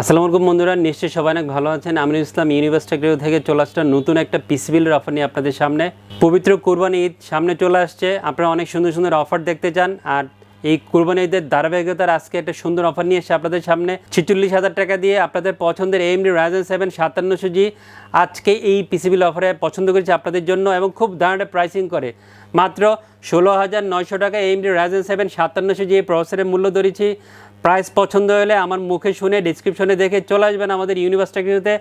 আসসালামু আলাইকুম বন্ধুরা, নিশ্চয়ই সবাই অনেক ভালো আছেন। আমিনুল ইসলাম ইউনিভার্সিটি গ্রেড থেকে চলে আসছে নতুন একটা পিসি বিলের অফার নিয়ে আপনাদের সামনে। পবিত্র কুরবানি ঈদ সামনে চলে আসছে। আপনারা অনেক সুন্দর সুন্দর অফার দেখতে চান। আর এই কুরবানি ঈদের ধারাবাহিকতার আজকে একটা সুন্দর অফার নিয়ে এসে আপনাদের সামনে। ছেচল্লিশ হাজার টাকা দিয়ে আপনাদের পছন্দের এমডি রাজেন সেভেন সাতান্নশো জি আজকে এই পিসিবিল অফারে পছন্দ করেছি আপনাদের জন্য এবং খুব দাঁড়ানো প্রাইসিং করে। মাত্র ষোলো হাজার নয়শো টাকা এমডি রাজেন সেভেন সাতান্নশো জি এই প্রসেসরের মূল্য ধরেছি। প্রাইস পছন্দ হলে আমার মুখে শুনে ডিসক্রিপশনে দেখে চলে আসবেন আমাদের ইউনিভার্স টেকনিতে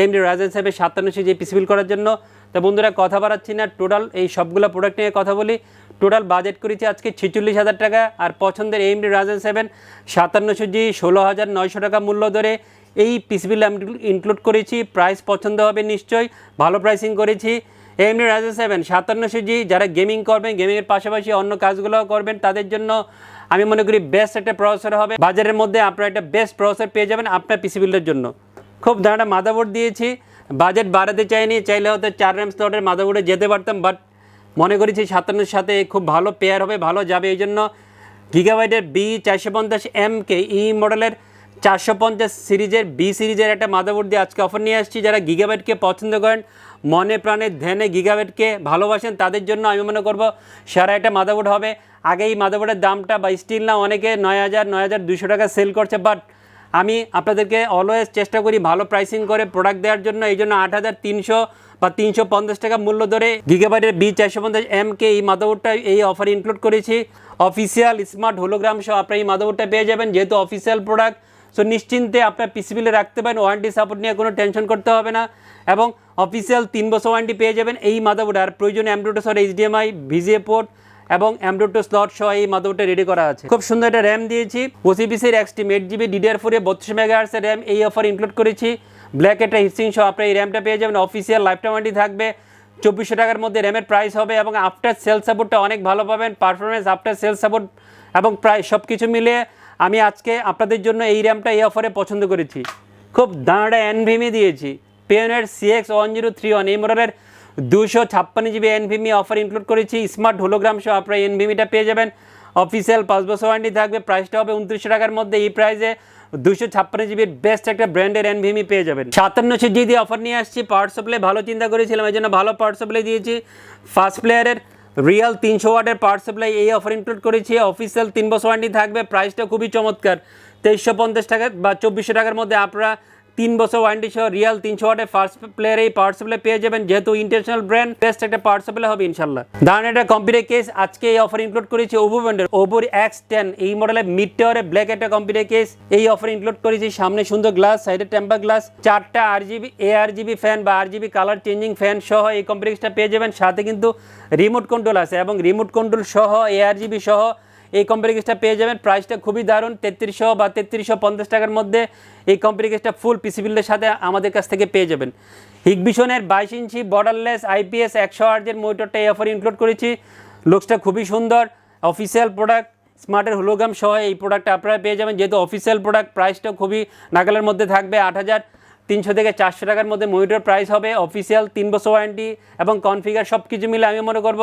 এমডি রাজেন সাহেবের সাতান্নশো যে পিসিবিল করার জন্য। তো বন্ধুরা, কথা বাড়াচ্ছি না। টোটাল এই সবগুলো প্রোডাক্ট নিয়ে কথা বলি। টোটাল বাজেট করেছি আজকে ছেচল্লিশ হাজার টাকা, আর পছন্দের এমডি রাজেন সেভেন সাতান্নশো জি, ষোলো হাজার নয়শো টাকা মূল্য ধরে এই পিসিবিল আমি ইনক্লুড করেছি। প্রাইস পছন্দ হবে নিশ্চয়ই, ভালো প্রাইসিং করেছি। এমনি রাজা সেভেন সাতান্নশো জি, যারা গেমিং করবেন গেমিংয়ের পাশাপাশি অন্য কাজগুলো করবেন, তাদের জন্য আমি মনে করি বেস্ট একটা প্রসেসর হবে। বাজারের মধ্যে আপনারা একটা বেস্ট প্রসেসর পেয়ে যাবেন আপনার পিসি বিল্ডের জন্য। খুব দাঁড়া মাদাবোর্ড দিয়েছি। বাজেট বাড়াতে চাইনি, চাইলে হয়তো চার র্যাম স্লটের মাদাবোর্ডে যেতে পারতাম বাট মনে করেছি সাতান্নর সাথে খুব ভালো পেয়ার হবে, ভালো যাবে। এই জন্য গিগাবাইটের বি চারশো পঞ্চাশ এম কে ই মডেলের চারশো পঞ্চাশ সিরিজের বি সিরিজের একটা মাদাবোর্ড দিয়ে আজকে অফার নিয়ে আসছি। যারা গিগাবাইটকে পছন্দ করেন, মনে প্রাণে ধ্যানে গিগাবাইটকে ভালোবাসেন, তাদের জন্য আমি মনে করব সেরা একটা মাদাবোর্ড হবে। আগে এই মাদাবোর্ডের দামটা বা স্টিল না, অনেকে নয় হাজার নয় হাজার দুশো টাকা সেল করছে বাট আমি আপনাদেরকে অলওয়েজ চেষ্টা করি ভালো প্রাইসিং করে প্রোডাক্ট দেওয়ার জন্য। এই জন্য আট হাজার তিনশো বা তিনশো পঞ্চাশ টাকা মূল্য ধরে গিগাবাইটের বি চারশো পঞ্চাশ এম কে এই মাদাবোর্ডটা এই অফার ইনক্লুড করেছি। অফিসিয়াল স্মার্ট হোলোগ্রাম সহ আপনার এই মাদাবোর্ডটা পেয়ে যাবেন। যেহেতু অফিসিয়াল প্রোডাক্ট সো নিশ্চিন্তে আপনার পিসিবিলে রাখতে পারেন। ওয়ারেন্টি সাপোর্ট নিয়ে কোনো টেনশন করতে হবে না। এবং অফিসিয়াল তিন বছর ওয়ারেন্টি পেয়ে যাবেন এই মাদাবোর্ড আর প্রয়োজনে অ্যামডোটোসর এইচডিএমআই ভিজিএ পোর্ট এবং অ্যামডোটো স্লট সহ এই মাদাবোর্ডটা রেডি করা আছে। খুব সুন্দর একটা র্যাম দিয়েছি। ওসিপিসির এক্সট্রিম এইট জিবি ডিডিআর ফোরে বত্রিশ মেগাহার্সের র্যাম এই অফার ইনক্লুড করেছি। ব্ল্যাক একটা হিসিং সহ আপনার এই র্যামটা পেয়ে যাবেন। অফিসিয়াল লাইফটাইম ওয়ারেন্টি থাকবে। চব্বিশশো টাকার মধ্যে র্যামের প্রাইস হবে এবং আফটার সেল সাপোর্টটা অনেক ভালো পাবেন। পারফরমেন্স আফটার সেল সাপোর্ট এবং প্রায় সব কিছু মিলিয়ে আমি আজকে আপনাদের জন্য এই র্যামটা এই অফারে পছন্দ করেছি। খুব দাঁড়া এনভিমি দিয়েছি। পেনের CX one zero three one এই মডেলের দুশো ছাপ্পান্ন জিবি এনভিমি অফার ইনক্লুড করেছি। স্মার্ট হোলোগ্রাম সহ আপনারা এনভিমিটা পেয়ে যাবেন। অফিসিয়াল পাঁচ বছর ওয়ারেন্টি থাকবে প্রাইসটা হবে উনত্রিশশো টাকার মধ্যে। এই প্রাইসে দুশো ছাপ্পান্ন জিবির বেস্ট একটা ব্র্যান্ডের এনভিমি পেয়ে যাবেন। সাতান্নশো জি দিয়ে অফার নিয়ে আসছি পাওয়ার সাপ্লাই ভালো চিন্তা করেছিলাম এই জন্য ভালো পাওয়ার সাপ্লাই দিয়েছি। ফার্স্ট প্লেয়ারের রিয়াল তিনশো ওয়াটের পাওয়ার সাপ্লাই এই অফার ইনক্লুড করেছি। অফিসিয়াল তিন বছর ওয়ারেন্টি থাকবে প্রাইসটা খুবই চমৎকার। তেইশশো পঞ্চাশ টাকা বা চব্বিশশো টাকার মধ্যে আপনারা তিন বছর ওয়ারেন্টি সহ রিয়াল তিনশো ওয়াটের ফার্স্ট প্লেয়ার এই পাওয়ার সাপ্লাই পেয়ে যাবেন। যেহেতু ইন্টারন্যাশনাল ব্র্যান্ড বেস্ট একটা পাওয়ার সাপ্লাই হবে ইনশাল্লাহ দাঁড়ান একটা কম্পিউটার কেস আজকে এই অফার ইনক্লুড করেছি ওভো ব্র্যান্ডের ওভোর এক্স টেন এই মডেলের মিড টাওয়ারে ব্ল্যাক একটা কম্পিউটার কেস এই অফার ইনক্লুড করেছি। সামনে সুন্দর গ্লাস সাইডে টেম্পার গ্লাস চারটা আর জিবি এ আর জিবি ফ্যান বা আর জিবি কালার চেঞ্জিং ফ্যান সহ এই কম্পিউটারটা পেয়ে যাবেন। সাথে কিন্তু রিমোট কন্ট্রোল আছে এবং রিমোট কন্ট্রোল সহ এ আর জিবি সহ এই কম্পিউটার পেয়ে যাবেন। প্রাইসটা খুবই দারুণ, তেত্রিশশো বা তেত্রিশশো পঞ্চাশ টাকার মধ্যে এই কম্পিউটার ফুল পিসি বিল্ডের সাথে আমাদের কাছ থেকে পেয়ে যাবেন। হিগবিশনের বাইশ ইঞ্চি বর্ডারলেস আইপিএস একশো আর্জের মনিটরটা এই অফার ইনক্লুড করেছি। লুকসটা খুবই সুন্দর অফিসিয়াল প্রোডাক্ট স্মার্টের হোলোগ্রাম সহ এই প্রোডাক্টটা আপনারা পেয়ে যাবেন। যেহেতু অফিসিয়াল প্রোডাক্ট প্রাইসটা খুবই নাগালের মধ্যে থাকবে আট হাজার। তিনশো থেকে চারশো টাকার মধ্যে মনিটর প্রাইস হবে অফিসিয়াল তিন বছর ওয়ারেন্টি এবং কনফিগার সব কিছু মিলে আমি মনে করব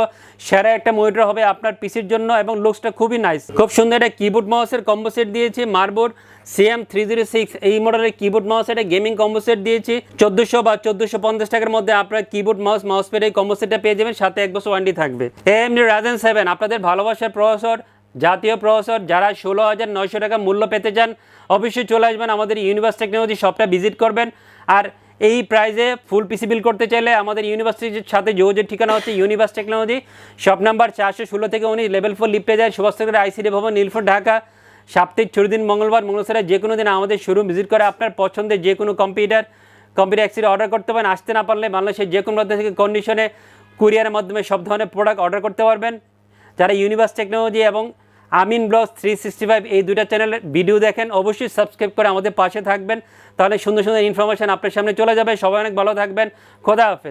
সেরা একটা মনিটর হবে আপনার পিসির জন্য এবং লুকসটা খুবই নাইস খুব সুন্দর একটা কিবোর্ড মাউসের কম্বো সেট দিয়েছি মার্বোর্ড সিএম থ্রি জিরো সিক্স এই মডেলের কিবোর্ড মাউস একটা গেমিং কম্বো সেট দিয়েছি। চোদ্দোশো বা চোদ্দোশো পঞ্চাশ টাকার মধ্যে আপনার কিবোর্ড মাউস মাউস পেড এই কম্বো সেটটা পেয়ে যাবেন, সাথে এক বছর ওয়ারেন্টি থাকবে। এমনি রাজেন সেভেন আপনাদের ভালোবাসার প্রসেসর জাতীয় প্রসেসর যারা ষোলো হাজার নয়শো টাকা মূল্য পেতে চান, অবশ্যই চলে আসবেন আমাদের ইউনিভার্স টেকনোলজি শপটা ভিজিট করবেন। আর এই প্রাইজে ফুল পিসি বিল করতে চাইলে আমাদের ইউনিভার্সিটির সাথে যোগাযোগ ঠিকানা হচ্ছে ইউনিভার্স টেকনোলজি শপ নাম্বার চারশো ষোলো থেকে উনি লেভেল ফোর লিফটে যায় সুভাষনগর আইসিডি ভবন, নীলফোর ঢাকা। সাপ্তাহিক ছুটি দিন মঙ্গলবার, মঙ্গলসারে যে কোনো দিন আমাদের শোরুম ভিজিট করে আপনার পছন্দের যে কোনো কম্পিউটার কম্পিউটার অ্যাক্সিডি অর্ডার করতে পারেন। আসতে না পারলে বাংলাদেশের যে কোনো প্রান্ত থেকে কন্ডিশনে কুরিয়ারের মাধ্যমে সব ধরনের প্রোডাক্ট অর্ডার করতে পারবেন। যারা ইউনিভার্স টেকনোলজি এবং Amin blogs three sixty five এই দুটা চ্যানেলের ভিডিও দেখেন। অবশ্যই সাবস্ক্রাইব করে আমাদের পাশে থাকবেন। তাহলে সুন্দর সুন্দর ইনফরমেশন আপনার সামনে চলে যাবে। সবাই অনেক ভালো থাকবেন। খোদা হাফেজ।